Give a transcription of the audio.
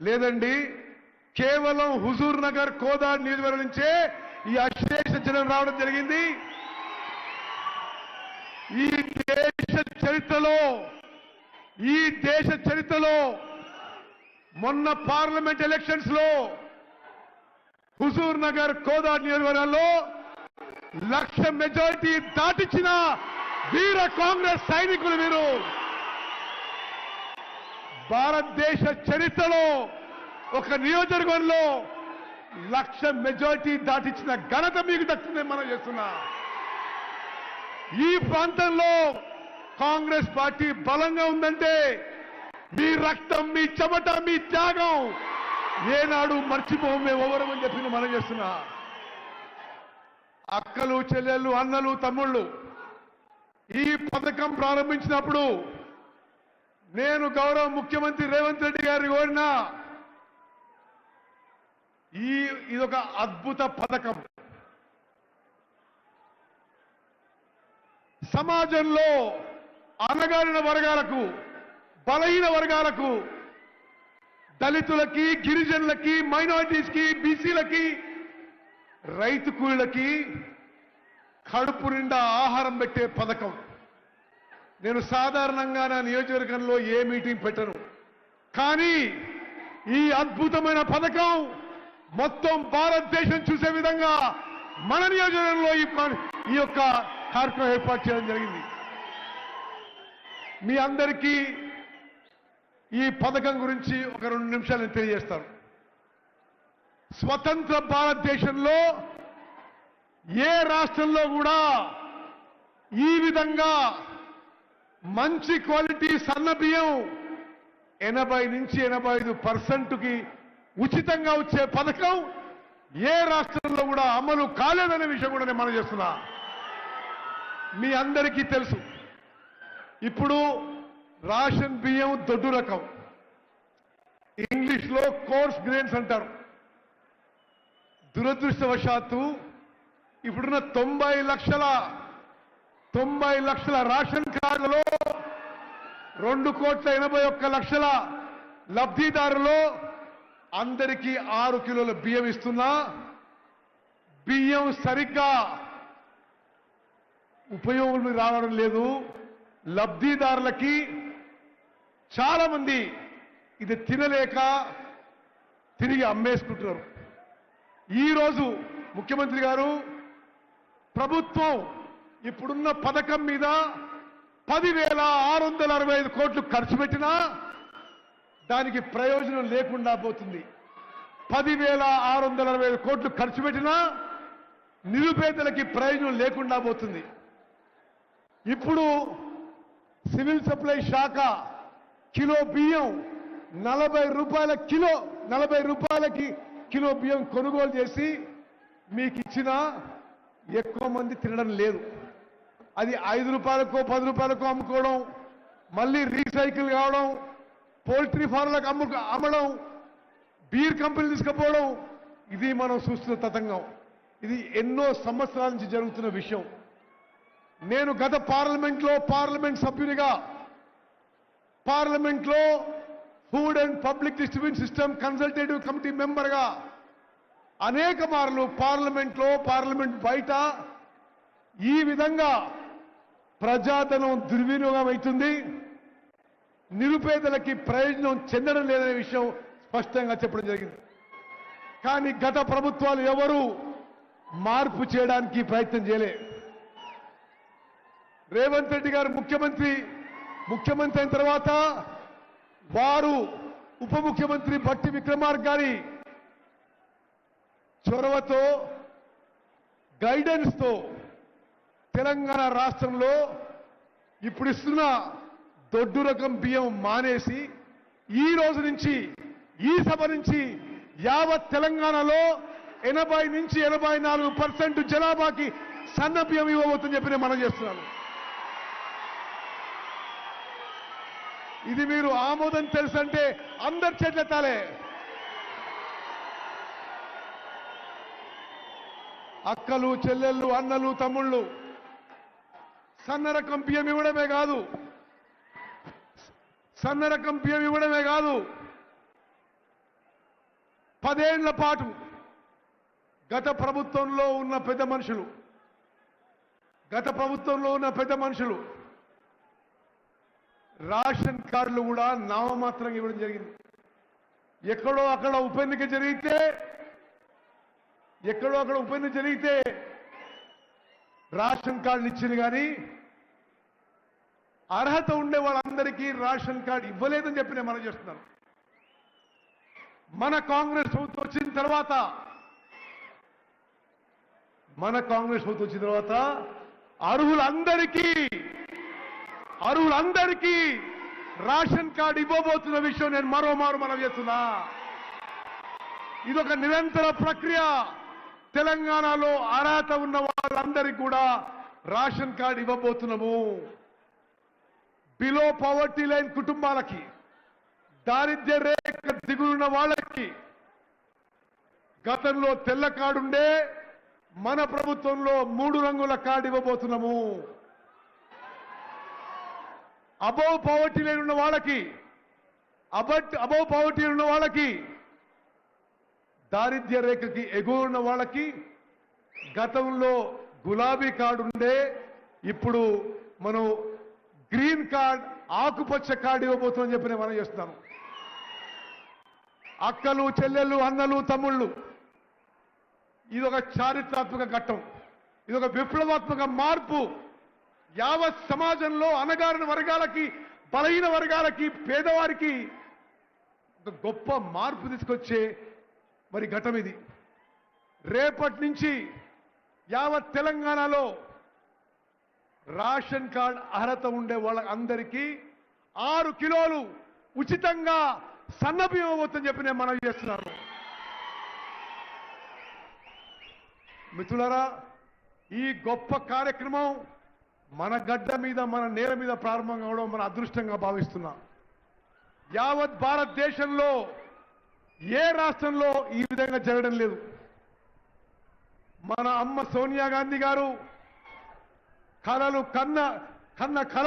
లేదండి కేవలం హుజూర్ నగర్ కోదాడ్ నియోజకవర్గం నుంచే ఈ అశేష జనం రావడం జరిగింది. ఈ దేశ చరిత్రలో ఈ దేశ చరిత్రలో మొన్న పార్లమెంట్ ఎలక్షన్స్లో హుజూర్ నగర్ కోదాడ్ నియోజకవర్గాల్లో లక్ష మెజారిటీ దాటించిన వీర కాంగ్రెస్ సైనికులు మీరు. భారతదేశ చరిత్రలో ఒక నియోజకవర్గంలో లక్ష మెజారిటీ దాటించిన ఘనత మీకు దక్కిందని మనం చేస్తున్నా. ఈ ప్రాంతంలో కాంగ్రెస్ పార్టీ బలంగా ఉందంటే మీ రక్తం మీ చెమట మీ త్యాగం ఏనాడు మర్చిపోం మేము ఎవరమని చెప్పి మనం చేస్తున్నా. అక్కలు చెల్లెళ్ళు అన్నలు తమ్ముళ్ళు ఈ పథకం ప్రారంభించినప్పుడు నేను గౌరవ ముఖ్యమంత్రి రేవంత్ రెడ్డి గారిని కోరినా ఈ ఇదొక అద్భుత పథకం. సమాజంలో అనగారిన వర్గాలకు బలహీన వర్గాలకు దళితులకి గిరిజనులకి మైనారిటీస్కి బీసీలకి రైతు కూలీలకి కడుపు నిండా ఆహారం పెట్టే పథకం. నేను సాధారణంగా నా నియోజకవర్గంలో ఏ మీటింగ్ పెట్టను. కానీ ఈ అద్భుతమైన పథకం మొత్తం భారతదేశం చూసే విధంగా మన నియోజకవర్గంలో ఈ ఈ యొక్క కార్యక్రమం ఏర్పాటు చేయడం జరిగింది. మీ అందరికీ ఈ పథకం గురించి ఒక రెండు నిమిషాలు నేను తెలియజేస్తాను. స్వతంత్ర భారతదేశంలో ఏ రాష్ట్రంలో కూడా ఈ విధంగా మంచి క్వాలిటీ సన్న బియ్యం ఎనభై నుంచి ఎనభై ఐదు పర్సెంట్కి ఉచితంగా వచ్చే పథకం ఏ రాష్ట్రంలో కూడా అమలు కాలేదనే విషయం కూడా నేను మనం చేస్తున్నా. మీ అందరికీ తెలుసు. ఇప్పుడు రాషన్ బియ్యం దొడ్డు రకం. ఇంగ్లీష్లో కోర్స్ గ్రెయిన్స్ అంటారు. దురదృష్టవశాత్తు ఇప్పుడున్న తొంభై లక్షల తొంభై లక్షల రేషన్ కార్డులో రెండు కోట్ల ఎనభై ఒక్క లక్షల లబ్ధిదారులో అందరికీ ఆరు కిలోల బియ్యం ఇస్తున్నా. బియ్యం సరిగ్గా ఉపయోగం రావడం లేదు. లబ్ధిదారులకి చాలా మంది ఇది తినలేక తిరిగి అమ్మేసుకుంటున్నారు. ఈరోజు ముఖ్యమంత్రి గారు ప్రభుత్వం ఇప్పుడున్న పథకం మీద పదివేల ఆరు వందల అరవై ఐదు కోట్లు ఖర్చు పెట్టినా దానికి ప్రయోజనం లేకుండా పోతుంది. పదివేల ఆరు వందల అరవై ఐదు కోట్లు ఖర్చు పెట్టినా నిరుపేదలకి ప్రయోజనం లేకుండా పోతుంది. ఇప్పుడు సివిల్ సప్లై శాఖ కిలో బియ్యం నలభై రూపాయల కిలో నలభై రూపాయలకి కిలో బియ్యం కొనుగోలు చేసి మీకు ఇచ్చిన ఎక్కువ మంది తినడం లేదు. అది ఐదు రూపాయలకో పది రూపాయలకో అమ్ముకోవడం మళ్ళీ రీసైకిల్ కావడం పోల్ట్రీ ఫార్మ్లకు అమ్ము అమ్మడం బీర్ కంపెనీలు తీసుకుపోవడం ఇది మనం చూస్తున్న తతంగం. ఇది ఎన్నో సంవత్సరాల నుంచి జరుగుతున్న విషయం. నేను గత పార్లమెంట్లో పార్లమెంట్ సభ్యునిగా పార్లమెంట్లో food and public distribution system consultative committee మెంబర్గా అనేక మార్లు పార్లమెంట్లో పార్లమెంట్ బయట ఈ విధంగా ప్రజాధనం దుర్వినియోగం అవుతుంది. నిరుపేదలకి ప్రయోజనం చెందడం లేదనే విషయం స్పష్టంగా చెప్పడం జరిగింది. కానీ గత ప్రభుత్వాలు ఎవరు మార్పు చేయడానికి ప్రయత్నం చేయలే. రేవంత్ రెడ్డి గారు ముఖ్యమంత్రి ముఖ్యమంత్రి అయిన తర్వాత వారు ఉప ముఖ్యమంత్రి భట్టి విక్రమార్క గారి చొరవతో గైడెన్స్తో తెలంగాణ రాష్ట్రంలో ఇప్పుడు ఇస్తున్న దొడ్డు రకం బియ్యం మానేసి ఈ రోజు నుంచి ఈ సభ నుంచి యావత్ తెలంగాణలో ఎనభై నుంచి ఎనభై నాలుగు పర్సెంట్ జనాభాకి సన్న బియ్యం ఇవ్వబోతుందని చెప్పి నేను మనం చేస్తున్నాను. ఇది మీరు ఆమోదం తెలుసంటే అందరి చెట్లెత్తాలే అక్కలు చెల్లెళ్ళు అన్నలు తమ్ముళ్ళు సన్న రకం బియ్యం ఇవ్వడమే కాదు. సన్న రకం బియ్యం ఇవ్వడమే కాదు. పదేళ్ళ పాటు గత ప్రభుత్వంలో ఉన్న పెద్ద మనుషులు గత ప్రభుత్వంలో ఉన్న పెద్ద మనుషులు రేషన్ కార్డులు కూడా నామమాత్రంగా ఇవ్వడం జరిగింది. ఎక్కడో అక్కడ ఉప ఎన్నిక జరిగితే ఎక్కడో అక్కడ ఉప ఎన్నిక జరిగితే రేషన్ కార్డులు ఇచ్చింది కానీ అర్హత ఉండే వాళ్ళందరికీ రేషన్ కార్డు ఇవ్వలేదని చెప్పి నేను మనం చేస్తున్నాను. మన కాంగ్రెస్ ప్రభుత్వం వచ్చిన తర్వాత మన కాంగ్రెస్ ప్రభుత్వం వచ్చిన తర్వాత అర్హులందరికీ అర్హులందరికీ రేషన్ కార్డు ఇవ్వబోతున్న విషయం నేను మరోమారు మనం చేస్తున్నా. ఇదొక నిరంతర ప్రక్రియ. తెలంగాణలో అర్హత ఉన్న వాళ్ళందరికీ కూడా రేషన్ కార్డు ఇవ్వబోతున్నాము. బిలో పవర్టీ లైన్ కుటుంబాలకి దారిద్ర్య రేఖ దిగులున్న వాళ్ళకి గతంలో తెల్ల కార్డుండే మన ప్రభుత్వంలో మూడు రంగుల కార్డు ఇవ్వబోతున్నాము. అబౌవ్ పవర్టీ లైన్ ఉన్న వాళ్ళకి అబట్ అబౌవ్ పవర్టీ ఉన్న వాళ్ళకి దారిద్ర్య రేఖకి ఎగువ ఉన్న వాళ్ళకి గతంలో గులాబీ కార్డు ఉండే ఇప్పుడు మనం గ్రీన్ కార్డ్ ఆకుపచ్చ కార్డు ఇవ్వబోతుందని చెప్పి నేను మనం చేస్తున్నాను అక్కలు చెల్లెళ్ళు అన్నలు తమ్ముళ్ళు. ఇది ఒక చారిత్రాత్మక ఘట్టం. ఇది ఒక విప్లవాత్మక మార్పు. యావత్ సమాజంలో అనగారిన వర్గాలకి బలహీన వర్గాలకి పేదవారికి ఒక గొప్ప మార్పు తీసుకొచ్చే మరి ఘటం ఇది రేపటి నుంచి యావత్ తెలంగాణలో రేషన్ కార్డ్ అర్హత ఉండే వాళ్ళ అందరికీ ఆరు కిలోలు ఉచితంగా సన్నబియ్యం ఇవ్వబోతుందని చెప్పి నేను మనవి చేస్తున్నాను. మిత్రులరా ఈ గొప్ప కార్యక్రమం మన గడ్డ మీద మన నేల మీద ప్రారంభం కావడం మన అదృష్టంగా భావిస్తున్నా. యావత్ భారతదేశంలో ఏ రాష్ట్రంలో ఈ విధంగా జరగడం లేదు? మన అమ్మ సోనియా గాంధీ గారు కలలు కన్న కన్న కల